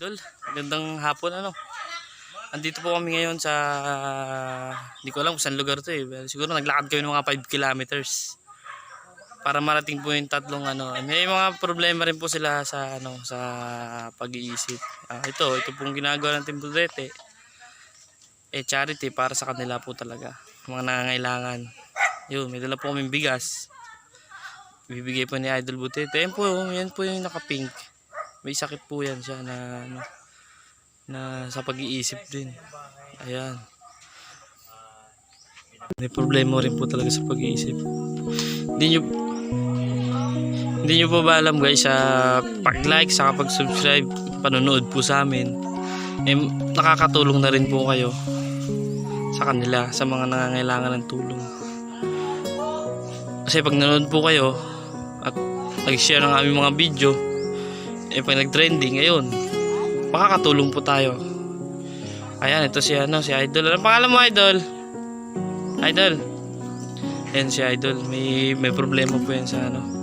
Idol, magandang hapon ano. Andito po kami ngayon sa hindi ko alam kung saan lugar 'to eh. Pero Siguro naglakad kami ng mga 5 kilometers para marating po yung tatlong ano. May mga problema rin po sila sa ano sa pag-iisip. Ah, ito, ito pong ginagawa ng Timbudete. Eh charity para sa kanila po talaga. Mga nangangailangan. Yun, may dala po kaming bigas. Bibigay po ni Idol Butete. Yan po, yan po yung naka-pink. May sakit po yan siya na ano, na sa pag-iisip din. Ayan. May problema rin po talaga sa pag-iisip. Hindi nyo hindi nyo po ba alam guys sa pag-like sa pag-subscribe panonood po sa amin eh, nakakatulong na rin po kayo sa kanila sa mga nangangailangan ng tulong kasi pag nanonood po kayo at nag-share ng aming mga video eh pag nag-trending ngayon makakatulong po tayo. Ayan ito si ano si Idol. Ano pangalan mo Idol? Idol. Ayan si Idol. May may problema po yan sa ano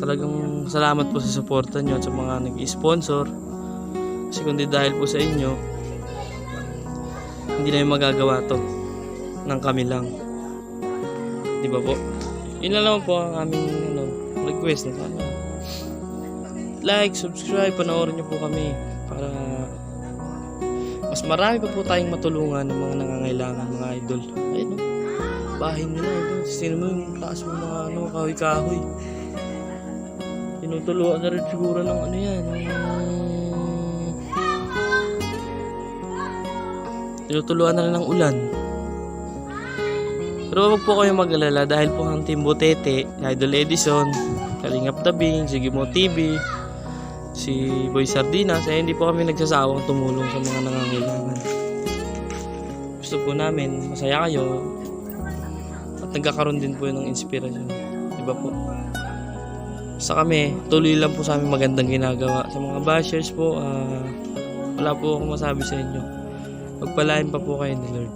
talagang salamat po sa suporta nyo at sa mga nag-sponsor. Kasi kundi dahil po sa inyo hindi na magagawa to ng kami lang. Di ba po? Yun lang po ang aming ano, request na sana. Like, subscribe, panoorin nyo po kami para mas marami pa po tayong matulungan ng mga nangangailangan mga idol. Ayun no? Bahay nila idol sino mo yung taas mo mga ano, kahoy-kahoy tinutuluan na rin siguro ng ano yan ng- tinutuluan na rin ng ulan pero wag po kayong mag-alala dahil po ang Team Butete, Idol Edison, Kalingap Tabing, Sigimo TV, si Boy Sardinas, ay hindi po kami nagsasawang tumulong sa mga nangangailangan. Gusto po namin, masaya kayo, at nagkakaroon din po ng inspirasyon. Diba po? Sa kami, tuloy lang po sa amin magandang ginagawa. Sa mga bashers po, ah, wala po akong masabi sa inyo. Pagpalain pa po kayo ni Lord.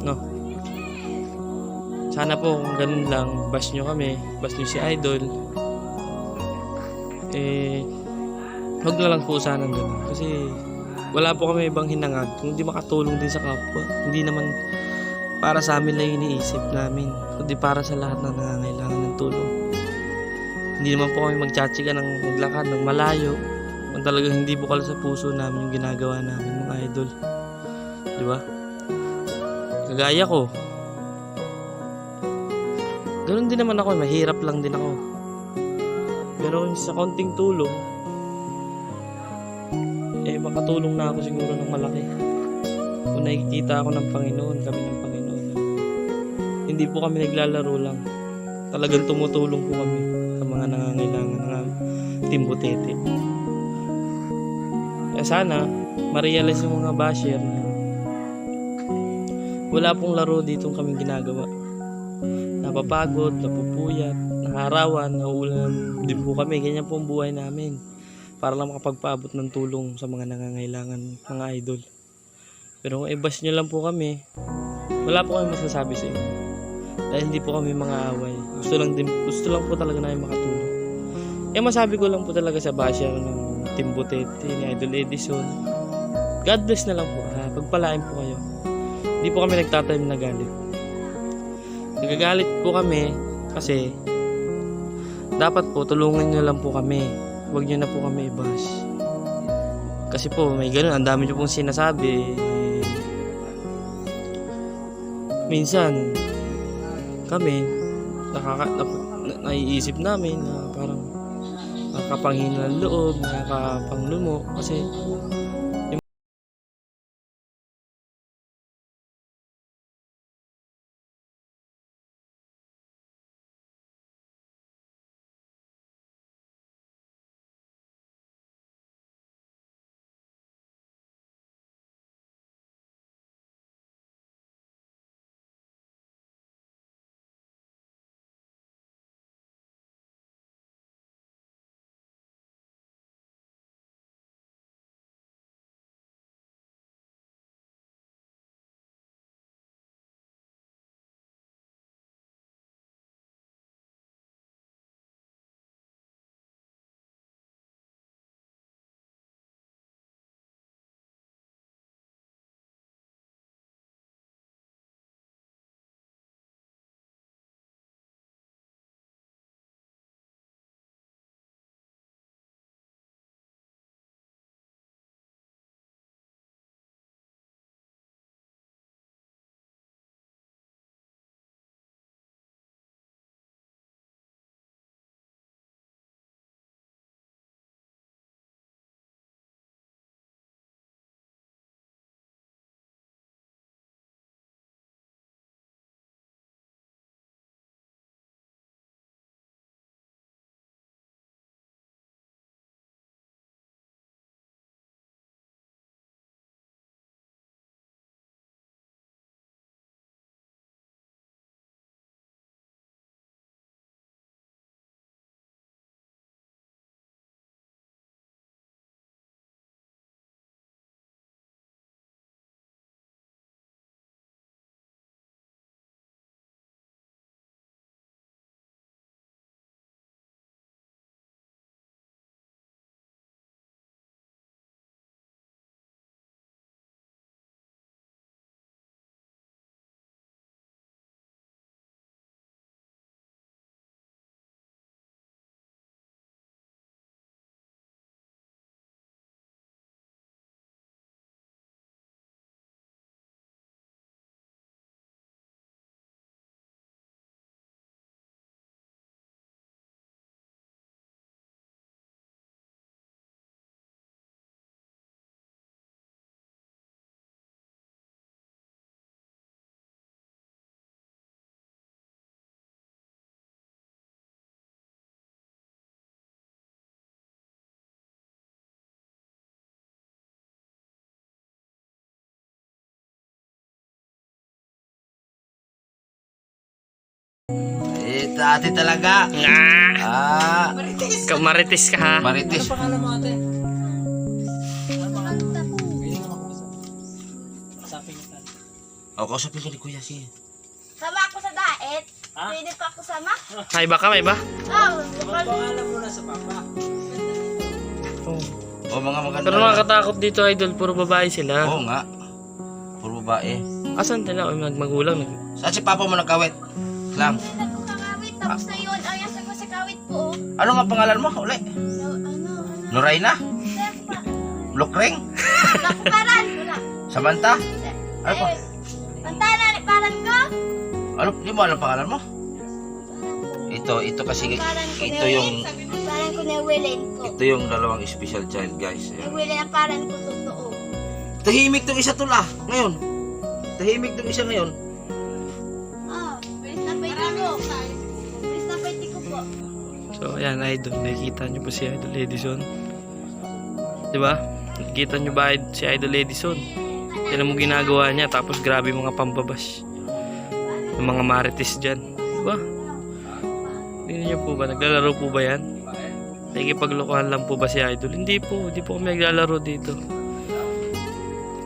No? Sana po kung ganun lang, bash nyo kami, bash nyo si Idol. Eh, wag na lang po sana ganun. Kasi wala po kami ibang hinangad. Kung di makatulong din sa kapwa, hindi naman para sa amin lang iniisip namin. Kundi para sa lahat na nangangailangan ng tulong. Hindi naman po kami magtsatsiga ng maglakad ng malayo. Kung talagang hindi bukal sa puso namin yung ginagawa namin mga idol. Di ba? Kagaya ko. Ganun din naman ako, mahirap lang din ako. Pero sa konting tulong, eh makatulong na ako siguro ng malaki. Kung nakikita ako ng Panginoon, kami ng Panginoon. Hindi po kami naglalaro lang. Talagang tumutulong po kami. Mga nangangailangan ng timbutete. Kaya sana, ma-realize yung mga basher na wala pong laro dito kaming ginagawa. Napapagod, napupuyat, naharawan, nauulan din po kami. Ganyan po ang buhay namin. Para lang makapagpaabot ng tulong sa mga nangangailangan, mga idol. Pero kung i-bash nyo lang po kami, wala po kami masasabi sa inyo. Dahil hindi po kami mga away. Gusto lang, din, gusto lang po talaga namin makatulong. Eh masabi ko lang po talaga sa basher ng Team Butete, ni Idol Edison. God bless na lang po. Ha? Pagpalain po kayo. Hindi po kami nagtatanim na galit. Nagagalit po kami kasi dapat po tulungan nyo lang po kami. Huwag nyo na po kami i-bash. Kasi po may ganun, ang dami nyo pong sinasabi. Minsan, kami, nakaka, na, na, naiisip namin na nakakapanghina ng loob, nakakapanglumo. Kasi ate talaga. nga, Ah, kamarites ka ha. marites. O, kausapin ka ni Kuya siya. Sama ako sa daet. Pwede pa ako sama? May ba ka, may ba? Oh, lokal. Oh. O, mga maganda. Pero nakakatakot dito, idol. Puro babae sila. Oo nga. Puro babae. Asan sila? O, mag magulang. Saan si Papa mo nagkawit? Lang. Ano nga pangalan mo? Uli. No. Noraina? Sepa. Lukreng? Lakparan. Samantha? Ano pa? Pantana, paran ko. Ano? Di mo alam pangalan mo? Ito, ito kasi, ito yung, Paran ko na willing ko. ito yung dalawang special child, guys. Ayan. Willing na paran ko totoo. Tahimik tong isa tula, ngayon. Tahimik tong isa ngayon. So, ayan, idol. Nakikita nyo po si Idol Edison. Di ba? Nakikita nyo ba si Idol Edison? Yan ang ginagawa niya. Tapos grabe mga pambabash. Yung mga marites dyan. Di ba? Tingnan niyo po ba? Naglalaro po ba yan? Nakikipaglokohan lang po ba si Idol? Hindi po. Hindi po kami naglalaro dito.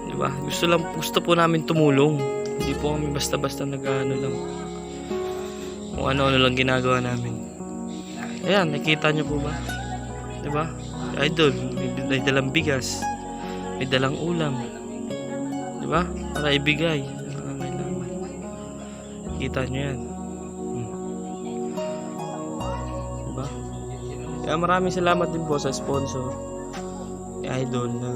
Di ba? Gusto lang gusto po namin tumulong. Hindi po kami basta-basta nag-ano lang. Kung ano-ano lang ginagawa namin. Ayan, nakita niyo po ba? 'Di ba? Si Idol, may, dalang bigas. May dalang ulam. 'Di ba? Para ibigay kailangan. Kita niyo 'yan. Hmm. 'Di ba? Kaya maraming salamat din po sa sponsor. Idol na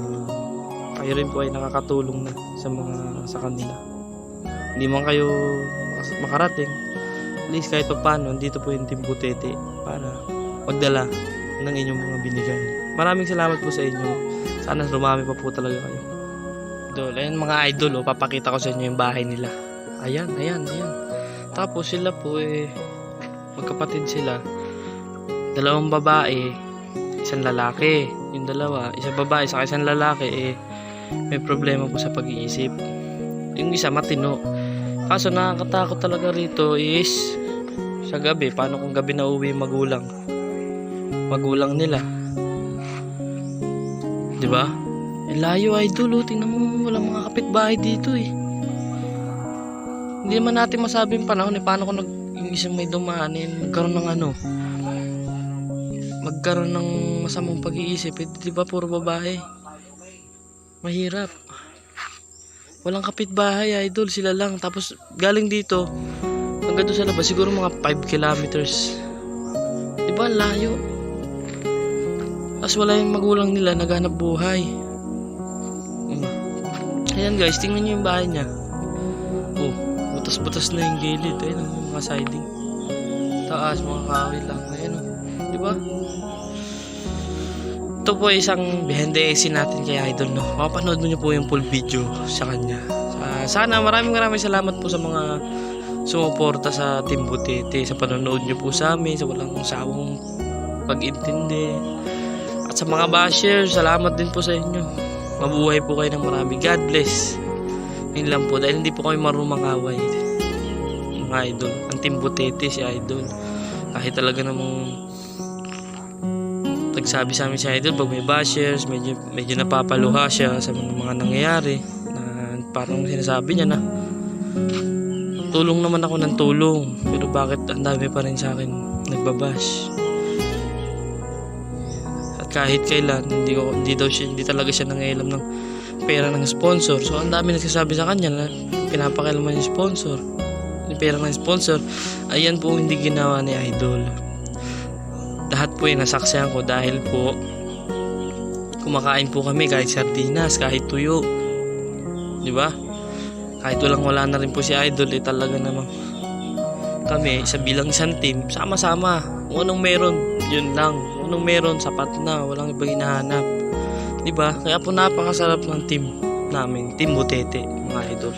kayo rin po ay nakakatulong na sa mga sa kanila. Hindi man kayo makarating, at least kahit pa paano, dito po yung Team Butete para magdala ng inyong mga binigay. Maraming salamat po sa inyo. Sana lumami pa po talaga kayo. Idol, ayan mga idol, oh, papakita ko sa inyo yung bahay nila. Ayan, ayan, ayan. Tapos sila po eh, magkapatid sila. Dalawang babae, isang lalaki. Yung dalawa, isang babae sa isang lalaki eh, may problema po sa pag-iisip. Yung isa matino. Kaso nakakatakot talaga rito is sa gabi, paano kung gabi na uwi yung magulang? Magulang nila. 'Di ba? Eh, layo idol, oh. tingnan mo, wala mga kapitbahay dito eh. Hindi naman natin masabing panahon eh, paano kung nag, yung isang may dumaanin, magkaroon ng ano, magkaroon ng masamang pag-iisip, eh, di ba puro babae? Mahirap. Walang kapitbahay, idol, sila lang. Tapos galing dito, hanggang doon sa labas, siguro mga 5 kilometers. Di ba, ang layo? Tapos wala yung magulang nila, naghanap buhay. Mm. Ayan guys, tingnan nyo yung bahay niya. Oh, butas-butas na yung gilid. Ayun, oh, yung mga siding. Taas, mga kahoy lang. Ayun, oh. Di ba? Ito po isang behind the scene natin kay Idol, no? Mapapanood nyo po yung full video sa kanya. Ah, sana maraming maraming salamat po sa mga sumuporta sa Team Butete, sa panonood nyo po sa amin, sa walang sawang pag-intindi. At sa mga bashers, salamat din po sa inyo. Mabuhay po kayo ng marami. God bless. Yun lang po, dahil hindi po kami marunong away. Mga idol. Ang Team Butete, si Idol. Kahit talaga namang nagsabi sa amin si Idol pag may bashers, medyo, medyo napapaluha siya sa mga, mga nangyayari na parang sinasabi niya na tulong naman ako ng tulong. Pero bakit ang dami pa rin sa akin nagbabash? At kahit kailan hindi ko hindi daw siya hindi talaga siya nangailam ng pera ng sponsor. So ang dami nagsasabi sa kanya na pinapakailaman yung sponsor. Yung pera ng sponsor ayan po hindi ginawa ni Idol. Lahat po yung nasaksihan ko dahil po kumakain po kami kahit sardinas, kahit tuyo. Di ba? Kahit walang wala na rin po si Idol, eh talaga namang kami sa bilang isang team, sama-sama. Kung anong meron, yun lang. Kung anong meron, sapat na. Walang ibang hinahanap. Di ba? Kaya po napakasarap ng team namin, Team Butete, mga idol.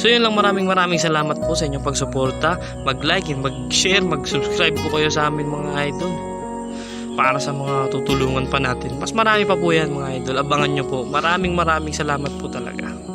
So yun lang, maraming maraming salamat po sa inyong pagsuporta. Mag-like and mag-share, mag-subscribe po kayo sa amin mga idol para sa mga tutulungan pa natin. Mas marami pa po yan mga idol. Abangan nyo po. Maraming maraming salamat po talaga.